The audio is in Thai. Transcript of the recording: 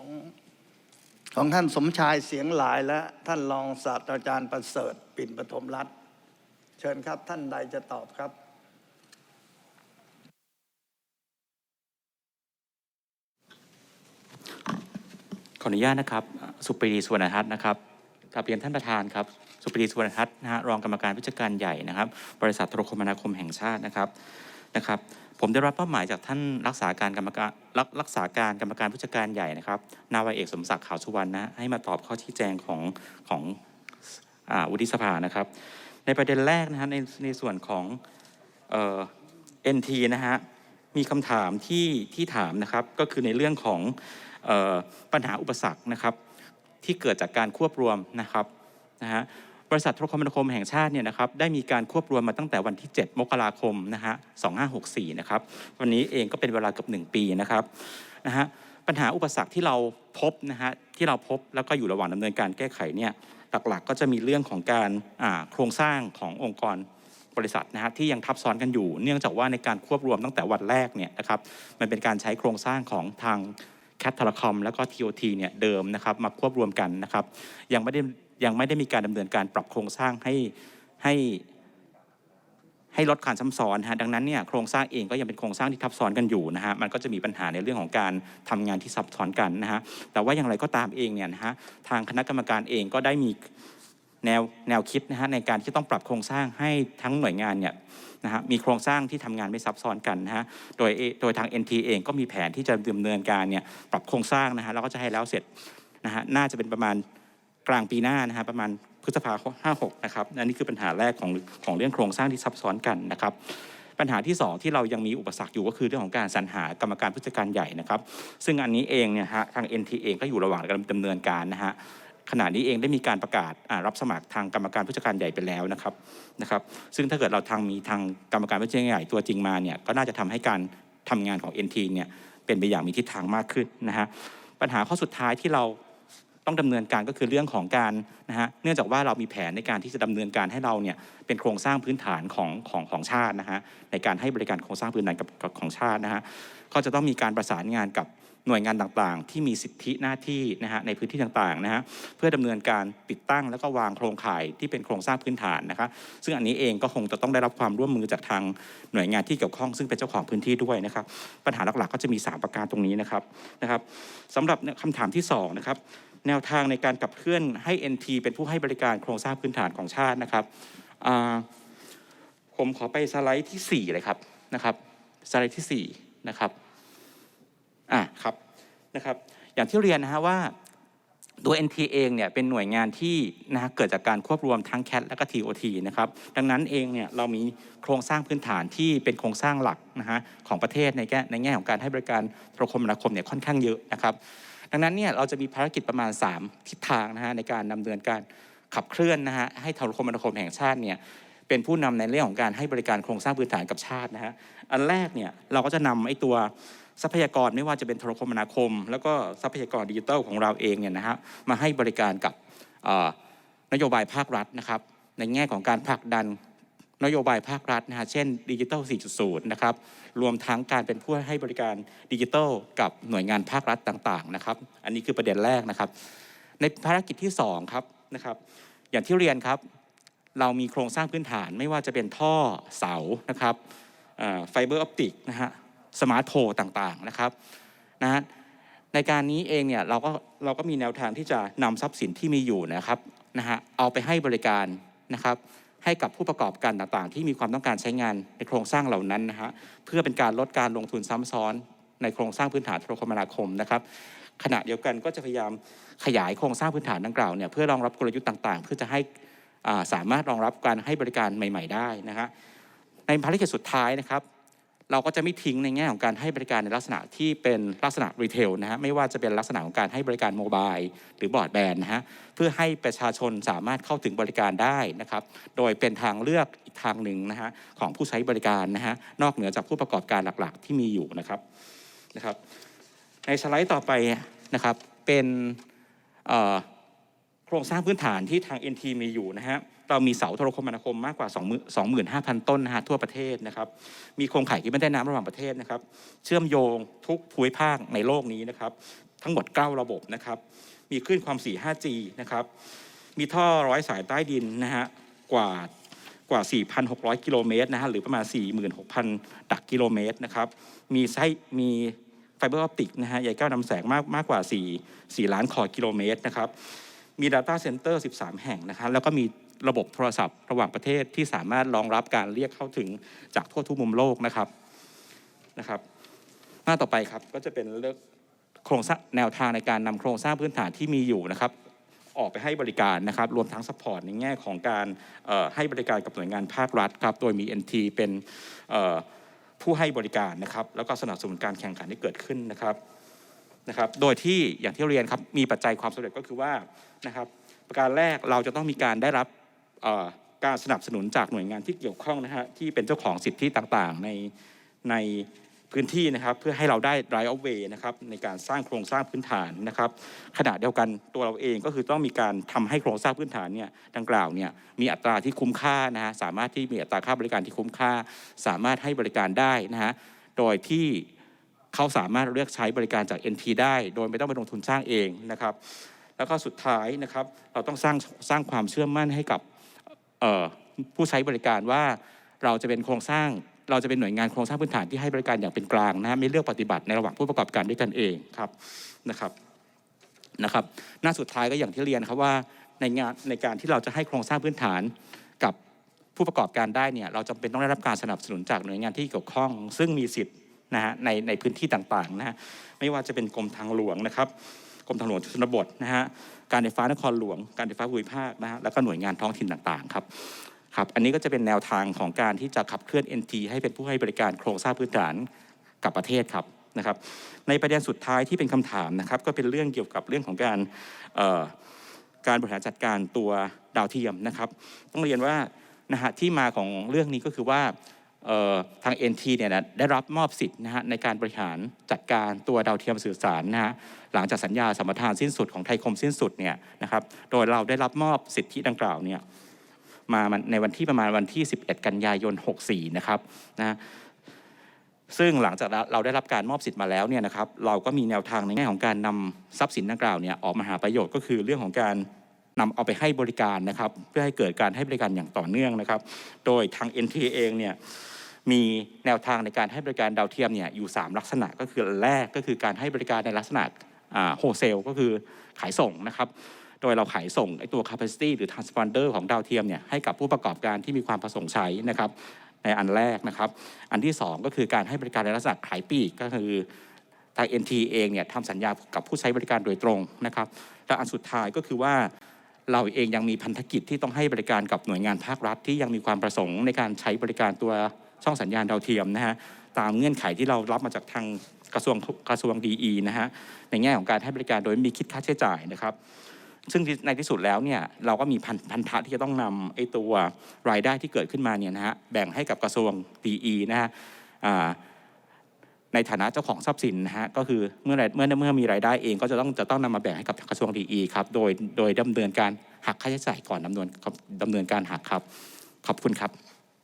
ของของท่านสมชายเสียงหลายและท่านรองศาสตราจารย์ประเสริฐปิ่นปฐมรัตน์เชิญครับท่านใดจะตอบครับขออนุญาตนะครับ สุปรีสุวรรณทัศน์นะครับกลับเรียนท่านประธานครับ สุปรีสุวรรณทัศน์นะฮะรองกรรมการผู้จัดการใหญ่นะครับ บริษัทโทรคมนาคมแห่งชาตินะครับนะครับ ผมได้รับเป้าหมายจากท่านรักษาการกรรมการรักรักษาการกรรมการผู้จัดการใหญ่นะครับ นาวาเอกสมศักดิ์ขาวสุวรรณนะให้มาตอบข้อชี้แจงของของอ่าวุฒิสภานะครับ ในประเด็นแรกนะฮะในในส่วนของเอ่อ NT นะฮะมีคำถามที่ที่ถามนะครับก็คือในเรื่องของออปัญหาอุปสรรคนะครับ ที่เกิดจากการควบรวมนะครับนะฮะ บริษัทโทรคมนาคมแห่งชาติเนี่ยนะครับได้มีการควบรวมมาตั้งแต่วันที่ 7 มกราคมนะฮะ2564 นะครับวันนี้เองก็เป็นเวลาเกือบ1 ปีนะครับนะฮะปัญหาอุปสรรคที่เราพบนะฮะที่เราพบแล้วก็อยู่ระหว่างดำเนินการแก้ไขเนี่ยหลักๆก็จะมีเรื่องของการโครงสร้างขององค์กรบริษัทนะฮะที่ยังทับซ้อนกันอยู่ เนื่องจากว่าในการควบรวมตั้งแต่วันแรกเนี่ยนะครับมันเป็นการใช้โครงสร้างของทางแคทเทลคอมแล้วก็ TOT เนี่ยเดิมนะครับมาควบรวมกันนะครับยังไม่ได้ ยังไม่ได้มีการดำเนินการปรับโครงสร้างให้ให้ให้ลดการซ้ำซ้อนฮะดังนั้นเนี่ยโครงสร้างเองก็ยังเป็นโครงสร้างที่ทับซ้อนกันอยู่นะฮะมันก็จะมีปัญหาในเรื่องของการทำงานที่ซับซ้อนกันนะฮะแต่ว่าอย่างไรก็ตามเองเนี่ยนะฮะทางคณะกรรมการเองก็ได้มีแนวแนวคิดนะฮะในการที่ต้องปรับโครงสร้างให้ทั้งหน่วยงานเนี่ยนะฮะมีโครงสร้างที่ทำงานไม่ซับซ้อนกันนะฮะโดยโดยทาง NT เองก็มีแผนที่จะดำเนินการเนี่ยปรับโครงสร้างนะฮะแล้วก็จะให้แล้วเสร็จนะฮะน่าจะเป็นประมาณ กลางปีหน้านะฮะประมาณพฤษภาคม56นะครับอันนี้คือปัญหาแรกของของเรื่องโครงสร้างที่ซับซ้อนกันนะครับปัญหาที่สองที่เรายังมีอุปสรรคอยู่ก็คือเรื่องของการสรรหากรรมการผู้จัดการใหญ่นะครับ ซึ่งอันนี้เองเนี่ยฮะทาง NT เองก็อยู่ระหว่างการดำเนินการนะฮะขณะนี้เองได้มีการประกาศรับสมัครทางกรรมการผู้จัดการใหญ่ไปแล้วนะครับนะครับ ซึ่งถ้าเกิดเราทางมีทางกรรมการผู้จัดการใหญ่ตัวจริงมาเนี่ยก็น่าจะทำให้การทำงานของ NT เนี่ยเป็นไปอย่างมีทิศทางมากขึ้นนะฮะปัญหาข้อสุดท้ายที่เรา ต้องดำเนินการก็คือเรื่องของการนะฮะเนื่องจากว่าเรามีแผนในการที่จะดำเนินการให้เราเนี่ยเป็นโครงสร้างพื้นฐานของของของชาตินะฮะในการให้บริการโครงสร้างพื้นฐานกับของชาตินะฮะก็จะต้องมีการประสานงานกับหน่วยงานต่างๆ ที่มีสิทธิหน้าที่นะฮะในพื้นที่ต่างๆนะฮะเพื่อดำเนินการติดตั้งแล้วก็วางโครงข่ายที่เป็นโครงสร้างพื้นฐานนะครับซึ่งอันนี้เองก็คงจะต้องได้รับความร่วมมือจากทางหน่วยงานที่เกี่ยวข้องซึ่งเป็นเจ้าของพื้นที่ด้วยนะครับปัญหาหลักๆ ก็จะมี 3 ประการตรงนี้นะครับนะครับสำหรับคำถามที่2นะครับ แนวทางในการขับเคลื่อนให้ NT เป็นผู้ให้บริการโครงสร้างพื้นฐานของชาตินะครับผมขอไปสไลด์ที่ 4 เลยครับนะครับสไลด์ที่4นะครับอะครับนะครับ อย่างที่เรียนนะฮะว่าตัว NT เองเนี่ยเป็นหน่วยงานที่นะฮะเกิดจากการควบรวมทั้ง CAT และก็ TOT นะครับดังนั้นเองเนี่ยเรามีโครงสร้างพื้นฐานที่เป็นโครงสร้างหลักนะฮะของประเทศในแง่ในแง่ของการให้บริการโทรคมนาคมเนี่ยค่อนข้างเยอะนะครับ ดังนั้นเนี่ยเราจะมีภารกิจประมาณ 3 ทิศทางนะฮะในการดำเนินการขับเคลื่อนนะฮะให้โทรคมนาคมแห่งชาติเนี่ยเป็นผู้นำในเรื่องของการให้บริการโครงสร้างพื้นฐานกับชาตินะฮะอันแรกเนี่ยเราก็จะนำไอ้ตัวทรัพยากรไม่ว่าจะเป็นโทรคมนาคม แล้วก็ทรัพยากรดิจิทัลของเราเองเนี่ยนะฮะมาให้บริการกับนโยบายภาครัฐนะครับในแง่ของการผลักดัน นโยบายภาครัฐนะฮะเช่นดิจิทัล 4.0 นะครับรวมทั้งการเป็นผู้ให้บริการดิจิทัล กับหน่วยงานภาครัฐต่างๆนะครับ อันนี้คือประเด็นแรกนะครับ ในภารกิจที่2ครับนะครับ อย่างที่เรียนครับ เรามีโครงสร้างพื้นฐานไม่ว่าจะเป็นท่อเสานะครับไฟเบอร์ออปติกนะฮะสมาร์ทโฟนต่างๆนะครับนะฮะในการนี้เองเนี่ยเราก็เราก็มีแนวทางที่จะนำทรัพย์สินที่มีอยู่นะครับนะฮะเอาไปให้บริการนะครับ ให้กับผู้ประกอบการต่างๆ ที่มีความต้องการใช้งานในโครงสร้างเหล่านั้นนะฮะเพื่อเป็นการลดการลงทุนซ้ำซ้อนในโครงสร้างพื้นฐานโทรคมนาคมนะครับขณะเดียวกันก็จะพยายามขยายโครงสร้างพื้นฐานดังกล่าวเนี่ยเพื่อรองรับกลยุทธ์ต่างๆ เพื่อจะให้อ่าสามารถรองรับการให้บริการใหม่ ๆ ได้นะฮะในภารกิจสุดท้ายนะครับ เราก็จะไม่ทิ้งในแง่ของการให้บริการในลักษณะที่เป็นลักษณะรีเทลนะฮะไม่ว่าจะเป็นลักษณะของการให้บริการโมบายหรือบอร์ดแบนนะฮะเพื่อให้ประชาชนสามารถเข้าถึงบริการได้นะครับโดยเป็นทางเลือกอีกทางหนึ่งนะฮะของผู้ใช้บริการนะฮะนอกเหนือจากผู้ประกอบการหลักๆ ที่มีอยู่นะครับนะครับ ในสไลด์ต่อไปนะครับเป็นโครงสร้างพื้นฐานที่ทาง NT มีอยู่นะฮะ เรามีเสาโทรคมนาคมมากกว่า 25,000 ต้นนะฮะทั่วประเทศนะครับ มีโครงข่ายที่ไม่ได้น้ำระหว่างประเทศนะครับ เชื่อมโยงทุกภูมิภาคในโลกนี้นะครับ ทั้งหมด 9 ระบบนะครับ มีคลื่นความถี่ 5G นะครับ มีท่อร้อยสายใต้ดินนะฮะกว่ากว่า 4,600 กิโลเมตรนะฮะหรือประมาณ 46,000 ดักกิโลเมตรนะครับ มีไส้มีไฟเบอร์ออปติกนะฮะใยแก้วนำแสงมากมากกว่า 4 4 ล้านคอกิโลเมตรนะครับ มี Data Center 13 แห่งนะครับแล้วก็มี ระบบโทรศัพท์ระหว่างประเทศที่สามารถรองรับการเรียกเข้าถึงจากทั่วทุกมุมโลกนะครับนะครับ หน้าต่อไปครับก็จะเป็นเรื่องโครงสร้างแนวทางในการนำโครงสร้างพื้นฐานที่มีอยู่นะครับออกไปให้บริการนะครับรวมทั้งสปอร์ตในแง่ของการให้บริการกับหน่วยงานภาครัฐครับโดยมี NT เป็นเอ่อผู้ให้บริการนะครับแล้วก็สนับสนุนการแข่งขันที่เกิดขึ้นนะครับนะครับ โดยที่อย่างที่เรียนครับมีปัจจัยความสำเร็จก็คือว่านะครับประการแรกเราจะต้องมีการได้รับ การสนับสนุนจากหน่วยงานที่เกี่ยวข้องนะฮะที่เป็นเจ้าของสิทธิต่างๆ ในในพื้นที่นะครับเพื่อให้เราได้ right of way นะครับในการสร้างโครงสร้างพื้นฐานนะครับขณะเดียวกันตัวเราเองก็คือต้องมีการทำให้โครงสร้างพื้นฐานเนี่ยดังกล่าวเนี่ยมีอัตราที่คุ้มค่านะฮะสามารถที่มีอัตราค่าบริการที่คุ้มค่า สามารถให้บริการได้นะฮะโดยที่เขาสามารถเลือกใช้บริการจาก NT ได้ โดยไม่ต้องไปลงทุนสร้างเองนะครับ แล้วก็สุดท้ายนะครับเราต้องสร้างสร้างความเชื่อมั่นให้กับ ผู้ใช้บริการว่าเราจะเป็นโครงสร้าง เราจะเป็นหน่วยงานโครงสร้างพื้นฐานที่ให้บริการอย่างเป็นกลางนะฮะไม่เลือกปฏิบัติในระหว่างผู้ประกอบการด้วยกันเองครับนะครับนะครับหน้าสุดท้ายก็อย่างที่เรียนครับว่าในงานในการที่เราจะให้โครงสร้างพื้นฐานกับผู้ประกอบการได้เนี่ยเราจำเป็นต้องได้รับการสนับสนุนจากหน่วยงานที่เกี่ยวข้อง ซึ่งมีสิทธิ์นะฮะในในพื้นที่ต่างๆนะฮะไม่ว่าจะเป็นกรมทางหลวงนะครับ รมทางหลวงชนบทนะฮะการไฟฟ้านครหลวง การไฟฟ้าภูมิภาคนะฮะแล้วก็หน่วยงานท้องถิ่นต่างๆครับครับอันนี้ก็จะเป็นแนวทางของการที่จะขับเคลื่อน NT ให้เป็นผู้ให้บริการโครงสร้างพื้นฐานกับประเทศครับนะครับ ในประเด็นสุดท้ายที่เป็นคำถามนะครับ ก็เป็นเรื่องเกี่ยวกับเรื่องของการการบริหารจัดการตัวดาวเทียมนะครับ ต้องเรียนว่านะฮะที่มาของเรื่องนี้ก็คือว่า ทาง NT เนี่ยนะได้รับมอบสิทธิ์นะฮะในการบริหารจัดการตัวดาวเทียมสื่อสารนะฮะหลังจากสัญญาสัมปทานสิ้นสุดของไทยคมสิ้นสุดเนี่ยนะครับโดยเราได้รับมอบสิทธิดังกล่าวเนี่ยมาในวันที่ประมาณวันที่ 11 กันยายน 64 นะครับนะซึ่งหลังจากเราได้รับการมอบสิทธิ์มาแล้วเนี่ยนะครับเราก็มีแนวทางในแง่ของการนำทรัพย์สินดังกล่าวเนี่ยออกมาหาประโยชน์ก็คือเรื่องของการ นำเอาไปให้บริการนะครับเพื่อให้เกิดการให้บริการอย่างต่อเนื่องนะครับ โดยทาง NT เองเนี่ยมีแนวทางในการให้บริการดาวเทียมเนี่ยอยู่ 3 ลักษณะก็คืออันแรกก็คือการให้บริการในลักษณะโฮเซลก็คือขายส่งนะครับ โดยเราขายส่งไอตัว capacity หรือ transponder ของดาวเทียมเนี่ยให้กับผู้ประกอบการที่มีความประสงค์ใช้นะครับในอันแรกนะครับ อันที่ 2 ก็คือการให้บริการในลักษณะขายปีกก็คือทาง NT เองเนี่ยทำสัญญากับผู้ใช้บริการโดยตรงนะครับ และอันสุดท้ายก็คือว่า เราเองยังมีพันธกิจที่ต้องให้บริการกับหน่วยงานภาครัฐที่ยังมีความประสงค์ในการใช้บริการตัวช่องสัญญาณดาวเทียมนะฮะตามเงื่อนไขที่เรารับมาจากทางกระทรวงกระทรวงดีนะฮะในแง่ของการให้บริการโดยไม่มีคิดค่าใช้จ่ายนะครับ ซึ่งในที่สุดแล้วเนี่ยเราก็มีพันพันธะที่จะต้องนำไอ้ตัวรายได้ที่เกิดขึ้นมาเนี่ยนะฮะแบ่งให้กับกระทรวงดีนะฮะ ในฐานะเจ้าของทรัพย์สินนะฮะก็คือเมื่อไรเมื่อเมื่อมีรายได้เองก็จะต้องจะต้องนำมาแบ่งให้กับกระทรวงดีครับโดยโดยดำเนินการหักค่าใช้จ่ายก่อนดำเนินดำเนินการหักครับ ขอบคุณครับ